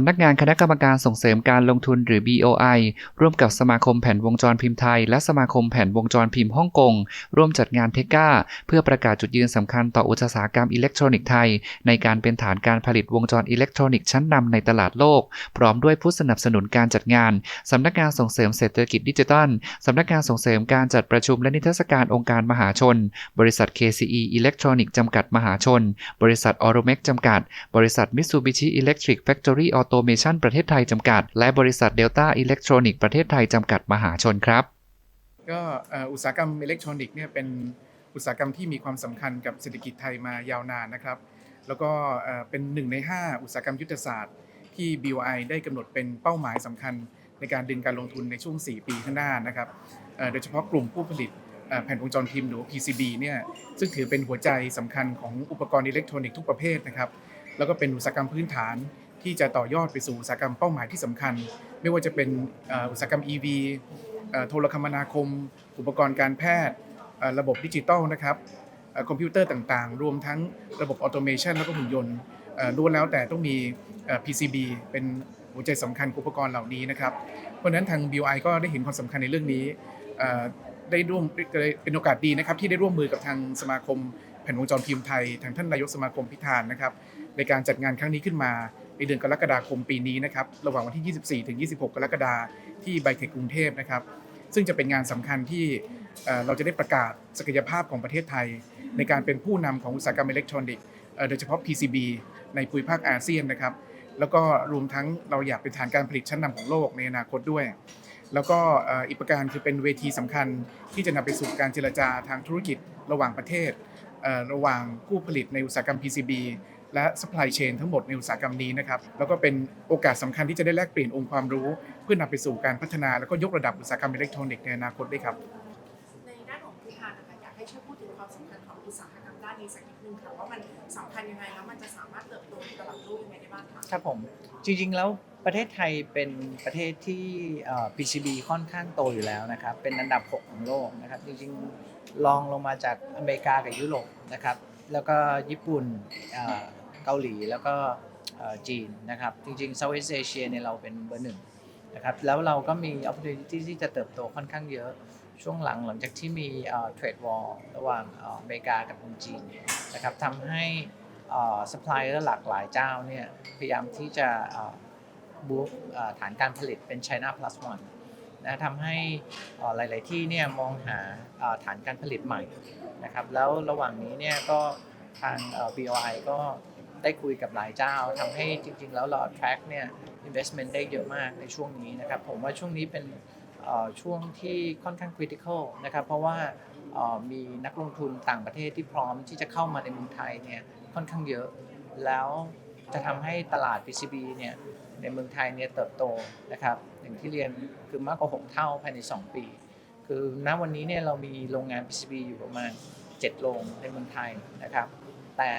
ำนักงานคณะกรรมการส่งเสริมการลงทุนหรือ BOI ร่วมกับสมาคมแผ่นวงจรพิมพ์ไทย และสมาคมแผ่นวงจรพิมพ์ฮ่องกง ร่วมจัดงานเทก้า เพื่อประกาศจุดยืนสำคัญต่ออุตสาหกรรมอิเล็กทรอนิกส์ไทย ในการเป็นฐานการผลิตวงจรอิเล็กทรอนิกส์ชั้นนำในตลาดโลก พร้อมด้วยผู้สนับสนุนการจัดงานสำนักงานส่งเสริมเศรษฐกิจดิจิทัลสำนักงานส่งเสริมการจัดประชุมและนิทรรศการองค์การมหาชน บริษัท KCE อิเล็กทรอนิกส์จำกัดมหาชน บริษัทออโรเมกจำกัด บริษัทมิตซูบิชิอิเล็กทริกแฟคทอรี่ออ Mitsubishi Electric Factory Automation ประเทศไทยจำกัด และบริษัท Delta Electronic ประเทศไทยจำกัดมหาชนครับ ก็อุตสาหกรรมอิเล็กทรอนิกส์เนี่ยเป็นอุตสาหกรรมที่มีความสำคัญกับเศรษฐกิจไทยมายาวนานนะครับ แล้วก็เป็นหนึ่งใน 5 อุตสาหกรรมยุทธศาสตร์ ที่ BOI ได้กำหนดเป็นเป้าหมายสำคัญในการดึงการลงทุนในช่วง 4 ปีข้างหน้านะครับโดยเฉพาะกลุ่มผู้ผลิตแผ่นวงจรพิมพ์หรือ PCB เนี่ยซึ่งถือเป็นหัวใจสำคัญของอุปกรณ์อิเล็กทรอนิกส์ทุกประเภทนะครับ แล้วก็เป็นอุตสาหกรรมพื้นฐาน ที่จะต่อยอดไปสู่อุตสาหกรรมเป้าหมายที่สำคัญ ไม่ว่าจะเป็นอุตสาหกรรม EV โทรคมนาคม อุปกรณ์การแพทย์ระบบดิจิตอลนะครับคอมพิวเตอร์ต่างๆ รวมทั้งระบบออโตเมชันแล้วก็หุ่นยนต์ล้วนแล้วแต่ต้องมี PCB เป็นหัวใจสำคัญอุปกรณ์เหล่านี้นะครับ เพราะฉะนั้นทาง BI ก็ได้เห็นความสำคัญในเรื่องนี้ได้ร่วมเป็นโอกาสดีนะครับ ที่ได้ร่วมมือกับทางสมาคมแผ่นวงจรพิมพ์ไทย ทางท่านนายกสมาคมพิธานนะครับ ในการจัดงานครั้งนี้ขึ้นมา ในเดือนกรกฎาคมปีนี้นะครับระหว่างวันที่ 24 ถึง 26 กรกฎาคมที่ไบเทคกรุงเทพนะครับซึ่งจะเป็นงานสำคัญที่เราจะได้ประกาศศักยภาพของประเทศไทย ในการเป็นผู้นำของอุตสาหกรรมอิเล็กทรอนิกส์โดยเฉพาะ PCB ในภูมิภาคอาเซียนนะครับแล้วก็รวมทั้งเราอยากเป็นฐานการผลิตชั้นนำของโลกในอนาคตด้วย แล้วก็อีกประการคือเป็นเวทีสำคัญที่จะนำไปสู่การเจรจาทางธุรกิจระหว่างประเทศ ระหว่างผู้ผลิตในอุตสาหกรรม PCB และ supply chain ทั้งหมดในอุตสาหกรรมนี้นะครับแล้วก็เป็นโอกาสสำคัญที่จะได้แลกเปลี่ยนองค์ความรู้ เพื่อนำไปสู่การพัฒนา แล้วก็ยกระดับอุตสาหกรรมอิเล็กทรอนิกส์ในอนาคตด้วยครับในด้านของพิธานนะคะอยากให้ช่วยพูดถึงความสำคัญของอุตสาหกรรมด้านนี้สักนิดนึงค่ะว่ามันสำคัญยังไงแล้วมันจะสามารถเติบโตในตลาดโลกยังไงได้บ้างคะครับผมจริงๆแล้วประเทศไทยเป็นประเทศที่เอ่อ PCB ค่อนข้างโตอยู่แล้วนะครับเป็นอันดับ 6 ของโลกนะครับจริงๆลองลงมาจากอเมริกากับยุโรปนะครับแล้วก็ญี่ปุ่น เกาหลีแล้วก็จีนนะครับ จริงๆ Southeast Asia เนี่ยเราเป็นเบอร์หนึ่งนะครับแล้วเราก็มี opportunity ที่จะเติบโตค่อนข้างเยอะช่วงหลังหลังจากที่มีเทรดวอลระหว่างอเมริกากับจีนนะครับทำให้ซัพพลายเออร์หลากหลายเจ้าเนี่ยพยายามที่จะบูฟฐานการผลิตเป็น China plus one นะทำให้หลาย ๆ ที่เนี่ยมองหาฐานการผลิตใหม่นะครับแล้วระหว่างนี้เนี่ยก็ทางเอ่อ BOI ก็ ได้คุยกับหลายเจ้าทำให้จริง ๆ แล้วเรา attract เนี่ย investment ได้เยอะมากในช่วงนี้นะครับ ผมว่าช่วงนี้เป็นช่วงที่ค่อนข้างคริติคอลนะครับเพราะว่ามีนักลงทุนต่างประเทศที่พร้อมที่จะเข้ามาในเมืองไทยเนี่ยค่อนข้างเยอะ แล้วจะทำให้ตลาด PCB เนี่ยในเมืองไทยเนี่ยเติบโตนะครับอย่างที่เรียนคือมากกว่า 6 เท่าภายใน 2 ปี คือณวันนี้เนี่ยเรามีโรงงาน PCB อยู่ประมาณ 7 โรงในเมืองไทยนะครับ แต่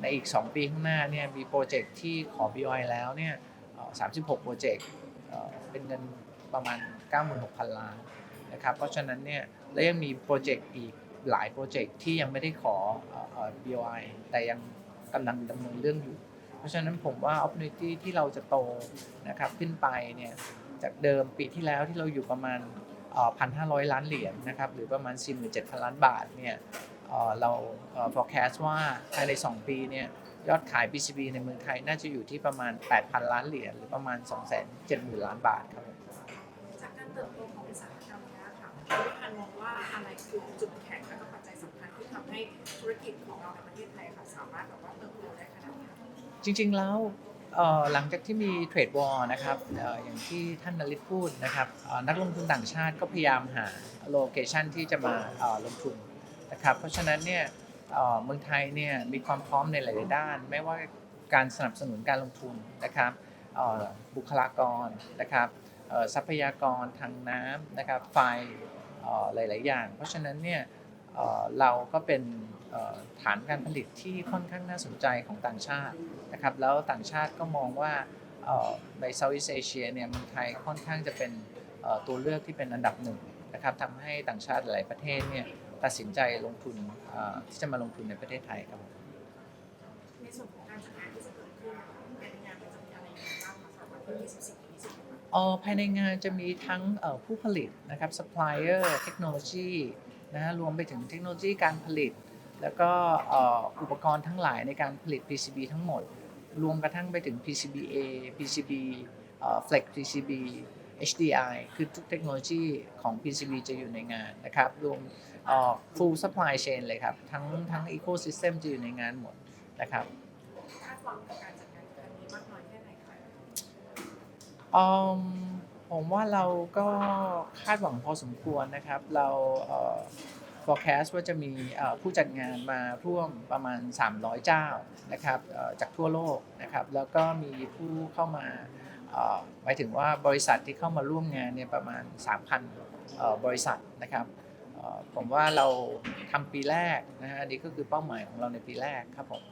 ในอีก 2 ปีข้างหน้าเนี่ยมีโปรเจกต์ที่ขอ BOI แล้วเนี่ยเอ่อ36 โปรเจกต์เป็นเงินประมาณ 96,000 ล้านนะครับเพราะฉะนั้นเนี่ยและยังมีโปรเจกต์อีกหลายโปรเจกต์ที่ยังไม่ได้ขอเอ่อเอ่อ BOI แต่ยังกำลังดำเนินเรื่องอยู่ เพราะฉะนั้นผมว่า opportunity ที่เราจะโตนะครับขึ้นไปเนี่ยจากเดิมปีที่แล้วที่เราอยู่ประมาณพันห้าร้อยล้านเหรียญนะครับหรือประมาณ47,000 ล้านบาทเนี่ย เอ่อเราเอ่อ forecast ว่าภายใน 2 ปีเนี่ยยอดขาย PCB ในเมืองไทยน่าจะอยู่ที่ประมาณ 8,000 ล้านเหรียญหรือประมาณ 270,000 ล้านบาทครับผมจากการเติบโตของอุตสาหกรรมเนี้ค่ะพิธานมองว่าอะไรคือจุดแข็งและก็ปัจจัยสำคัญที่ทำให้ธุรกิจของเราในประเทศไทยค่ะสามารถแบบว่าเติบโตได้ขนาดนี้จริงๆแล้วเอ่อหลังจากที่มีเทรดวอลนะครับเอ่ออย่างที่ท่านนริศพูดนะครับเอ่อนักลงทุนต่างชาติก็พยายามหาโลเคชันที่จะมาเอ่อลงทุน นะครับเพราะฉะนั้นเนี่ยเมืองไทยเนี่ยมีความพร้อมในหลาย ๆ ด้าน ไม่ว่าการสนับสนุนการลงทุนนะครับบุคลากรนะครับทรัพยากรทางน้ำนะครับไฟหลาย ๆ อย่าง เพราะฉะนั้นเนี่ยเราก็เป็นฐานการผลิตที่ค่อนข้างน่าสนใจของต่างชาตินะครับแล้วต่างชาติก็มองว่าใน Southeast Asia เนี่ยเมืองไทยค่อนข้างจะเป็นตัวเลือกที่เป็นอันดับหนึ่ง นะครับทำให้ต่างชาติหลายประเทศเนี่ยตัดสินใจลงทุนเอ่อที่จะมาลงทุนในประเทศไทยครับผมในส่วนของการจัดงานที่จะเกิดขึ้นเป็นงานมันจะมีอะไรยังไงบ้าง2024 2025เอ่อภายในงานจะมีทั้งเอ่อผู้ผลิตนะครับ supplier เทคโนโลยีนะฮะรวมไปถึงเทคโนโลยีการผลิต แล้วก็เอ่ออุปกรณ์ทั้งหลายในการผลิต PCB ทั้งหมด รวมกระทั่งไปถึง PCBA PCB เอ่อ Flex PCB HDI คือทุกเทคโนโลยีของ PCB จะอยู่ในงานนะครับ รวมเอ่อ full supply chain เลยครับ ทั้งทั้ง ecosystem จะอยู่ในงานหมดนะครับคาดหวังกับการจัดงานครั้งนี้มากน้อยแค่ไหนคะอืมผมว่าเราก็คาดหวังพอสมควรนะครับ เราเอ่อ forecast ว่าจะมีเอ่อผู้จัดงานมาร่วมประมาณ 300 เจ้านะครับเอ่อจากทั่วโลกนะครับ แล้วก็มีผู้เข้ามาเอ่อ หมายถึงว่าบริษัทที่เข้ามาร่วมงานเนี่ยประมาณ 3,000 บริษัทนะครับผมว่าเราทำปีแรกนะฮะนี่ก็คือเป้าหมายของเราในปีแรกครับผม